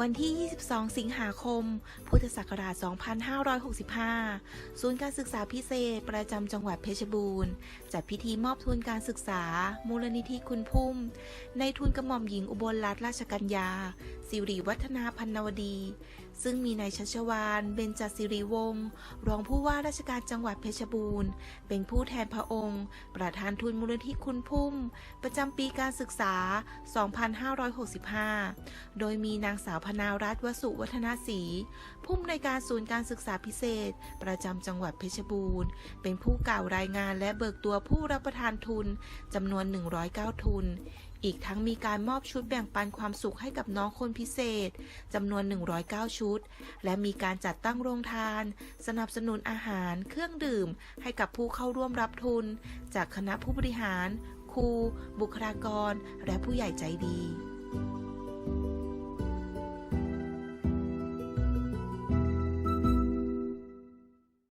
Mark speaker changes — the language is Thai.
Speaker 1: วันที่ 22 สิงหาคม พุทธศักราช 2565 ศูนย์การศึกษาพิเศษ ประจำจังหวัดเพชรบูรณ์ จัดพิธีมอบทุนการศึกษา มูลนิธิคุณพุ่ม ในทุนกระหม่อมหญิงอุบลรัตนราชกัญญาสิริวัฒนาพันนวดี ซึ่งมีนายชัชวานเบญจสิริวงศ์รองผู้ว่าราชการจังหวัดเพชรบูรณ์ เป็นผู้แทนพระองค์ ประธานทุนมูลนิธิคุณพุ่ม ประจำปีการศึกษา 2565 โดยมีนางสาวพนารัตน์วสุวัฒนาศรีผู้อำนวยการศูนย์การศึกษาพิเศษ ประจำจังหวัดเพชรบูรณ์ เป็นผู้กล่าวรายงานและเบิกตัวผู้รับประทานทุนจำนวน 109 ทุนอีกทั้งมีการมอบชุดแบ่งปันความสุขให้กับน้องคนพิเศษจำนวน 109 ชุด และมีการจัดตั้งโรงทาน สนับสนุนอาหาร เครื่องดื่ม ให้กับผู้เข้าร่วมรับทุน จากคณะผู้บริหาร ครู บุคลากร และผู้ใหญ่ใจดี